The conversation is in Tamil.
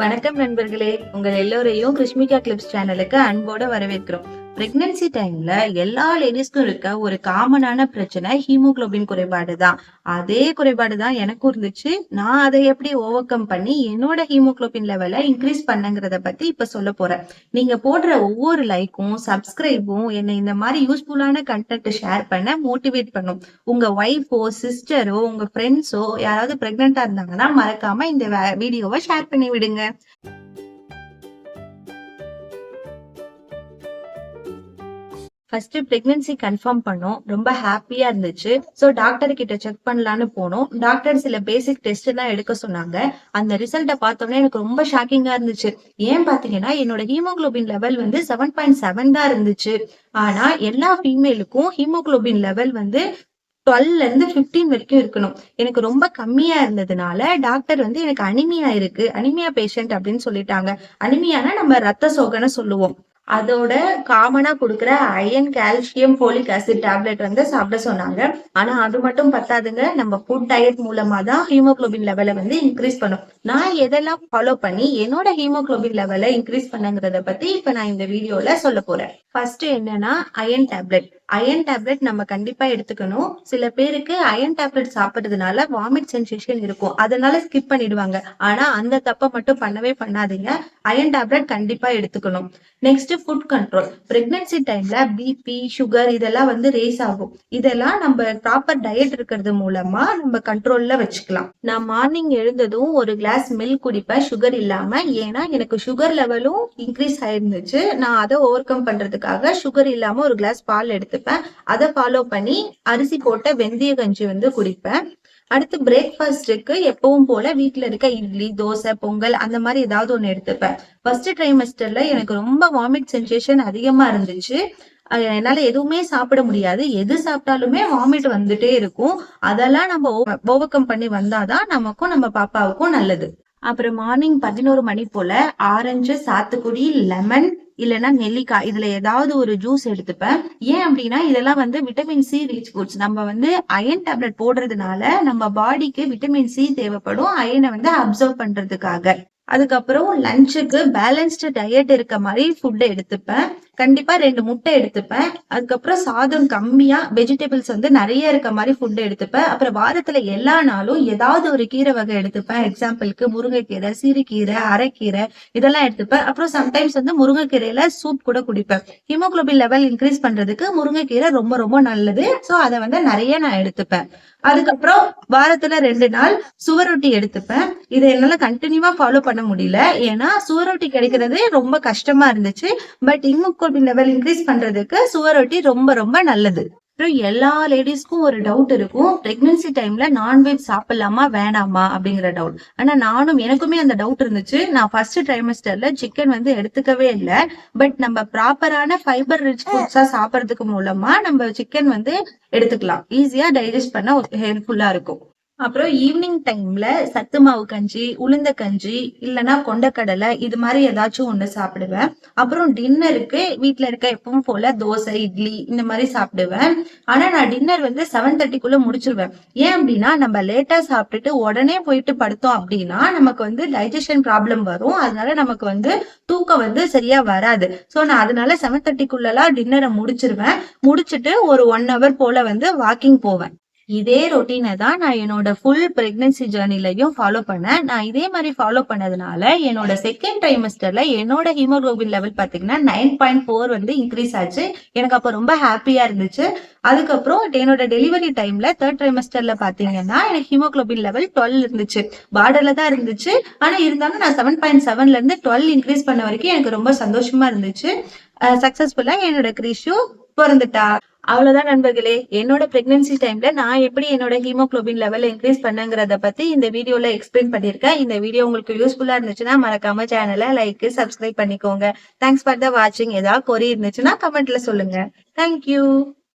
வணக்கம் நண்பர்களே. உங்கள் எல்லோரையும் கிருஷ்மிகா கிளிப்ஸ் சேனலுக்கு அன்போட வரவேற்கிறோம். பிரெக்னன்சி டைம்ல எல்லா லேடிஸ்க்கும் இருக்க ஒரு காமனான பிரச்சனை ஹீமோகுளோபின் குறைபாடு தான். அதே குறைபாடு தான் எனக்கும் இருந்துச்சு. நான் அதை எப்படி ஓவர் கம் பண்ணி என்னோட ஹீமோகுளோபின் லெவலை இன்க்ரீஸ் பண்ணுங்கிறத பத்தி இப்ப சொல்ல போறேன். நீங்க போடுற ஒவ்வொரு லைக்கும் சப்ஸ்கிரைபும் என்னை இந்த மாதிரி யூஸ்ஃபுல்லான கண்டென்ட் ஷேர் பண்ண மோட்டிவேட் பண்ணும். உங்க ஒய்ஃபோ சிஸ்டரோ உங்க ஃப்ரெண்ட்ஸோ யாராவது பிரெக்னெண்டா இருந்தாங்கன்னா மறக்காம இந்த வீடியோவை ஷேர் பண்ணி விடுங்க. ஃபர்ஸ்ட் பிரெக்னன்சி கன்ஃபார்ம் பண்ணோம். ரொம்ப ஹாப்பியா இருந்துச்சு. ஸோ டாக்டர் கிட்ட செக் பண்ணலான்னு போனோம். டாக்டர் சில பேசிக் டெஸ்ட் எல்லாம் எடுக்க சொன்னாங்க. அந்த ரிசல்ட்டை பார்த்தோன்னே எனக்கு ரொம்ப ஷாக்கிங்கா இருந்துச்சு. ஏன் பாத்தீங்கன்னா என்னோட ஹீமோகுளோபின் லெவல் வந்து செவன் பாயிண்ட் செவன் தான் இருந்துச்சு. ஆனா எல்லா ஃபீமேலுக்கும் ஹீமோகுளோபின் லெவல் வந்து டுவெல்ல இருந்து பிப்டீன் வரைக்கும் இருக்கணும். எனக்கு ரொம்ப கம்மியா இருந்ததுனால டாக்டர் வந்து எனக்கு அனிமியா இருக்கு. அனிமியா பேஷண்ட் அப்படின்னு சொல்லிட்டாங்க. அனிமியானா நம்ம ரத்த சோகனை சொல்லுவோம். அதோட காமனா கொடுக்குற iron calcium folic acid tablet வந்து சாப்பிட சொன்னாங்க. ஆனா அது மட்டும் பத்தாதுங்க. நம்ம ஃபுட் டயட் மூலமா தான் ஹீமோகுளோபின் லெவலை வந்து இன்க்ரீஸ் பண்ணும். நான் எதெல்லாம் ஃபாலோ பண்ணி என்னோட ஹீமோகுளோபின் லெவலை இன்க்ரீஸ் பண்ணுங்கிறத பத்தி இப்ப நான் இந்த வீடியோல சொல்ல போறேன். ஃபர்ஸ்ட் என்னன்னா அயன் டேப்லெட் அயன் டேப்லெட் நம்ம கண்டிப்பா எடுத்துக்கணும். சில பேருக்கு அயன் டேப்லெட் சாப்பிடுறதுனால வாமிட் சென்சேஷன் இருக்கும். அதனால ஸ்கிப் பண்ணிடுவாங்க. ஆனா அந்த தப்பை மட்டும் பண்ணவே பண்ணாதீங்க. அயன் டேப்லெட் கண்டிப்பா எடுத்துக்கணும். நெக்ஸ்ட் ஃபுட் கண்ட்ரோல் பிரெக்னன்சி டைம்ல பிபி சுகர் இதெல்லாம் வந்து ரேஸ் ஆகும். இதெல்லாம் நம்ம ப்ராப்பர் டயட் இருக்கிறது மூலமா நம்ம கண்ட்ரோல்ல வச்சுக்கலாம். நான் மார்னிங் எழுந்ததும் ஒரு கிளாஸ் மில்க் குடிப்பேன் சுகர் இல்லாம. ஏன்னா எனக்கு சுகர் லெவலும் இன்க்ரீஸ் ஆயிருந்துச்சு. நான் அதை ஓவர் கம் பண்றதுக்காக சுகர் இல்லாம ஒரு கிளாஸ் பால் எடுத்துப்பேன். அதை ஃபாலோ பண்ணி அரிசி போட்ட வெந்தய கஞ்சி வந்து குடிப்பேன். அடுத்து பிரேக்ஃபாஸ்ட்டுக்கு எப்பவும் போல வீட்டில் இருக்க இட்லி தோசை பொங்கல் அந்த மாதிரி ஏதாவது ஒண்ணு எடுத்துப்பேன். ஃபர்ஸ்ட் ட்ரைமஸ்டர்ல எனக்கு ரொம்ப வாமிட் சென்சேஷன் அதிகமா இருந்துச்சு. என்னால எதுவுமே சாப்பிட முடியாது. எது சாப்பிட்டாலுமே வாமிட் வந்துட்டே இருக்கும். அதெல்லாம் நம்ம ஓவர்கம் பண்ணி வந்தாதான் நமக்கும் நம்ம பாப்பாவுக்கும் நல்லது. அப்புறம் மார்னிங் பதினோரு மணி போல ஆரஞ்சு சாத்துக்குடி லெமன் இல்லைன்னா நெல்லிக்காய். இதுல ஏதாவது ஒரு ஜூஸ் எடுத்துப்பேன். ஏன் அப்படின்னா இதெல்லாம் வந்து விட்டமின் சி ரிச் ஃபுட்ஸ் நம்ம வந்து அயன் டேப்லெட் போடுறதுனால நம்ம பாடிக்கு விட்டமின் சி தேவைப்படும். அயனை வந்து அப்சர்வ் பண்றதுக்காக. அதுக்கப்புறம் லஞ்சுக்கு பேலன்ஸ்டு டயட் இருக்க மாதிரி ஃபுட்டை எடுத்துப்பேன். கண்டிப்பா ரெண்டு முட்டை எடுத்துப்பேன். அதுக்கப்புறம் சாதம் கம்மியா வெஜிடபிள்ஸ் வந்து நிறைய இருக்க மாதிரி ஃபுட் எடுத்துப்பேன். அப்புறம் வாரத்துல எல்லா நாளும் ஏதாவது ஒரு கீரை வகை எடுத்துப்பேன். எக்ஸாம்பிளுக்கு முருங்கைக்கீரை சிறுகீரை அரைக்கீரை இதெல்லாம் எடுத்துப்பேன். அப்புறம் சம்டைம்ஸ் வந்து முருங்கைக்கீரையில சூப் கூட குடிப்பேன். ஹீமோகுளோபின் லெவல் இன்க்ரீஸ் பண்றதுக்கு முருங்கைக்கீரை ரொம்ப ரொம்ப நல்லது. ஸோ அதை வந்து நிறைய நான் எடுத்துப்பேன். அதுக்கப்புறம் வாரத்துல ரெண்டு நாள் சுவரொட்டி எடுத்துப்பேன். இதை என்னால கண்டினியூவா ஃபாலோ பண்ண முடியல. ஏன்னா சுவரொட்டி கிடைக்கிறது ரொம்ப கஷ்டமா இருந்துச்சு. பட் ஹீமோகுளோபின் லெவல் இன்க்ரீஸ் பண்றதுக்கு சுவரொட்டி ரொம்ப ரொம்ப நல்லது. அப்புறம் எல்லா லேடிஸ்க்கும் ஒரு டவுட் இருக்கும். பிரெக்னன்சி டைம்ல நான்வெஜ் சாப்பிடலாமா வேணாமா அப்படிங்கிற டவுட் ஆனா நானும் எனக்குமே அந்த டவுட் இருந்துச்சு. நான் ஃபர்ஸ்ட் ட்ரைமஸ்டர்ல சிக்கன் வந்து எடுத்துக்கவே இல்லை. பட் நம்ம ப்ராப்பரான ஃபைபர் ரிச் ஃபுட்ஸா சாப்பிட்றதுக்கு மூலமா நம்ம சிக்கன் வந்து எடுத்துக்கலாம். ஈஸியா டைஜஸ்ட் பண்ண ஹெல்ப்ஃபுல்லா இருக்கும். அப்புறம் ஈவினிங் டைம்ல சத்து மாவு கஞ்சி உளுந்த கஞ்சி இல்லைன்னா கொண்டக்கடலை இது மாதிரி ஏதாச்சும் ஒண்ணு சாப்பிடுவேன். அப்புறம் டின்னருக்கு வீட்டில் இருக்க எப்பவும் போல தோசை இட்லி இந்த மாதிரி சாப்பிடுவேன். ஆனா நான் டின்னர் வந்து செவன் தேர்ட்டிக்குள்ள முடிச்சிருவேன். ஏன் அப்படின்னா நம்ம லேட்டா சாப்பிட்டுட்டு உடனே போயிட்டு படுத்தோம் அப்படின்னா நமக்கு வந்து டைஜஷன் ப்ராப்ளம் வரும். அதனால நமக்கு வந்து தூக்கம் வந்து சரியா வராது. சோ நான் அதனால செவன் தேர்ட்டிக்குள்ளலாம் டின்னரை முடிச்சிருவேன். முடிச்சிட்டு ஒரு ஒன் ஹவர் போல வந்து வாக்கிங் போவேன். இதே ரொட்டீனை தான் நான் என்னோட ஃபுல் பிரெக்னன்சி ஜேர்னிலையும் ஃபாலோ பண்ணேன். நான் இதே மாதிரி ஃபாலோ பண்ணதுனால என்னோட செகண்ட் ட்ரைமஸ்டர்ல என்னோட ஹீமோகுளோபின் லெவல் பாத்தீங்கன்னா நைன் பாயிண்ட் ஃபோர் வந்து இன்க்ரீஸ் ஆச்சு. எனக்கு அப்போ ரொம்ப ஹாப்பியா இருந்துச்சு. அதுக்கப்புறம் என்னோட டெலிவரி டைம்ல தேர்ட் ட்ரைமஸ்டர்ல பாத்தீங்கன்னா எனக்கு ஹீமோகுளோபின் லெவல் டுவெல் இருந்துச்சு. பார்டர்ல தான் இருந்துச்சு. ஆனா இருந்தாலும் நான் செவன் பாயிண்ட் செவன்ல இருந்து டுவெல் இன்க்ரீஸ் பண்ண வரைக்கும் எனக்கு ரொம்ப சந்தோஷமா இருந்துச்சு. சக்சஸ்ஃபுல்லா என்னோட கிரிஷு பிறந்துட்டா. அவ்வளவுதான் நண்பர்களே. என்னோட பிரெக்னன்சி டைம்ல நான் எப்படி என்னோட ஹீமோகுளோபின் லெவல் இன்க்ரீஸ் பண்ணுங்கிறத பத்தி இந்த வீடியோல எக்ஸ்பிளைன் பண்ணிருக்கேன் இந்த வீடியோ உங்களுக்கு யூஸ்ஃபுல்லா இருந்துச்சுன்னா மறக்காம சேனலை லைக் சப்ஸ்கிரைப் பண்ணிக்கோங்க. தேங்க்ஸ் ஃபார் த வாட்சிங் ஏதாவது கொரி இருந்துச்சுன்னா கமெண்ட்ல சொல்லுங்க. தேங்க்யூ